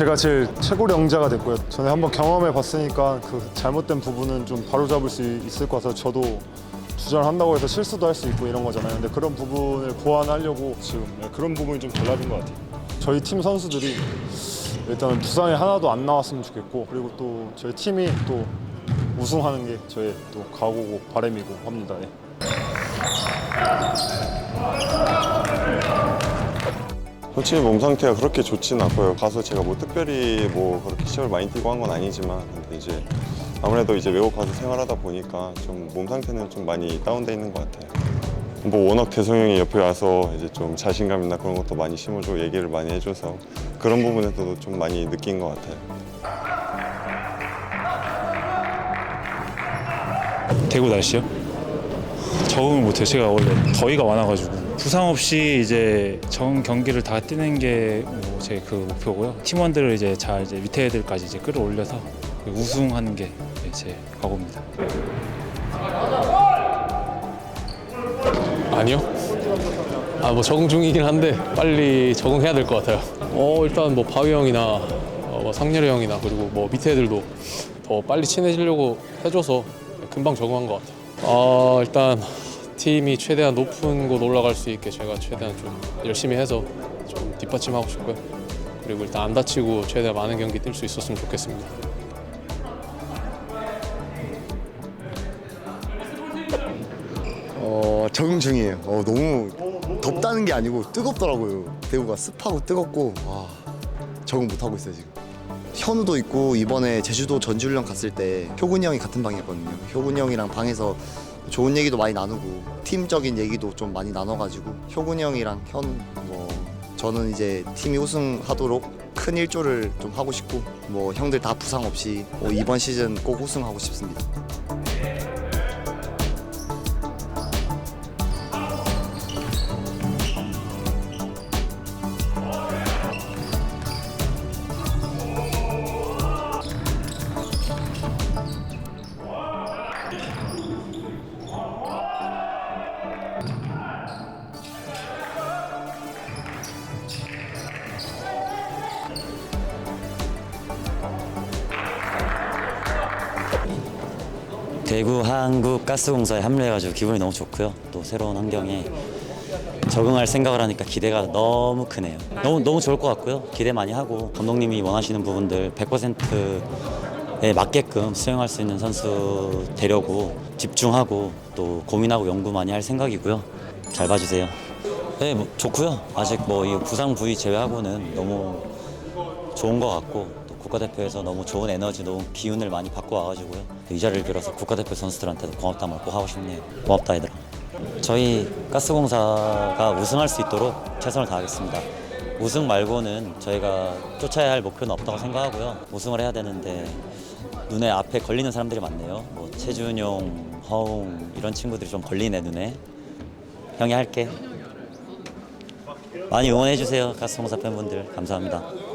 제가 제일 최고의 영자가 됐고요. 저는 한번 경험해 봤으니까 그 잘못된 부분은 좀 바로잡을 수 있을 것 같아서 저도 주전을 한다고 해서 실수도 할 수 있고 이런 거잖아요. 근데 그런 부분을 보완하려고 지금 네, 그런 부분이 좀 달라진 것 같아요. 저희 팀 선수들이 일단 부상이 하나도 안 나왔으면 좋겠고 그리고 또 저희 팀이 또 우승하는 게 저의 또 각오고 바람이고 합니다. 네. 솔직히 몸 상태가 그렇게 좋지는 않고요. 가서 제가 뭐 특별히 뭐 그렇게 시험을 많이 뛰고 한 건 아니지만 근데 이제 아무래도 이제 외국 가서 생활하다 보니까 좀 몸 상태는 좀 많이 다운돼 있는 것 같아요. 뭐 워낙 대성 형이 옆에 와서 이제 좀 자신감이나 그런 것도 많이 심어주고 얘기를 많이 해줘서 그런 부분에서도 좀 많이 느낀 것 같아요. 대구 날씨요? 적응을 못해요. 제가 원래 더위가 많아가지고 부상 없이 이제 전 경기를 다 뛰는 게 제 그 목표고요. 팀원들을 이제 잘 이제 밑에 애들까지 이제 끌어올려서 그 우승하는 게제 각오입니다. 아니요. 아 뭐 적응 중이긴 한데 빨리 적응해야 될 것 같아요. 어 일단 뭐 바위 형이나 어, 뭐 상렬이 형이나 그리고 뭐 밑에 애들도 더 빨리 친해지려고 해줘서 금방 적응한 것 같아요. 어 일단 팀이 최대한 높은 곳 올라갈 수 있게 제가 최대한 좀 열심히 해서 좀 뒷받침하고 싶고요. 그리고 일단 안 다치고 최대한 많은 경기 뛸 수 있었으면 좋겠습니다. 어 적응 중이에요. 어 너무 덥다는 게 아니고 뜨겁더라고요. 대구가 습하고 뜨겁고 와 적응 못 하고 있어요 지금. 현우도 있고 이번에 제주도 전지훈련 갔을 때 효근이 형이 같은 방이었거든요. 효근이 형이랑 방에서 좋은 얘기도 많이 나누고 팀적인 얘기도 좀 많이 나눠가지고 효근이 형이랑 현우 뭐 저는 이제 팀이 우승하도록 큰 일조를 좀 하고 싶고 뭐 형들 다 부상 없이 뭐 이번 시즌 꼭 우승하고 싶습니다. 대구 한국가스공사에 합류해가지고 기분이 너무 좋고요. 또 새로운 환경에 적응할 생각을 하니까 기대가 너무 크네요. 너무 너무 좋을 것 같고요. 기대 많이 하고 감독님이 원하시는 부분들 100%에 맞게끔 수행할 수 있는 선수 되려고 집중하고 또 고민하고 연구 많이 할 생각이고요. 잘 봐주세요. 네, 뭐 좋고요. 아직 뭐 이 부상 부위 제외하고는 너무 좋은 것 같고 또 국가대표에서 너무 좋은 에너지, 너무 기운을 많이 받고 와가지고요. 이 자리를 빌어서 국가대표 선수들한테도 고맙다는 말꼭 하고 싶네요. 고맙다 얘들아. 저희 가스공사가 우승할 수 있도록 최선을 다하겠습니다. 우승 말고는 저희가 쫓아야 할 목표는 없다고 생각하고요. 우승을 해야 되는데 눈에 앞에 걸리는 사람들이 많네요. 뭐 최준용, 허웅 이런 친구들이 좀 걸리네 눈에. 형이 할게. 많이 응원해 주세요. 가스공사 팬분들 감사합니다.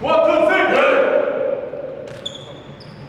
One, two, three,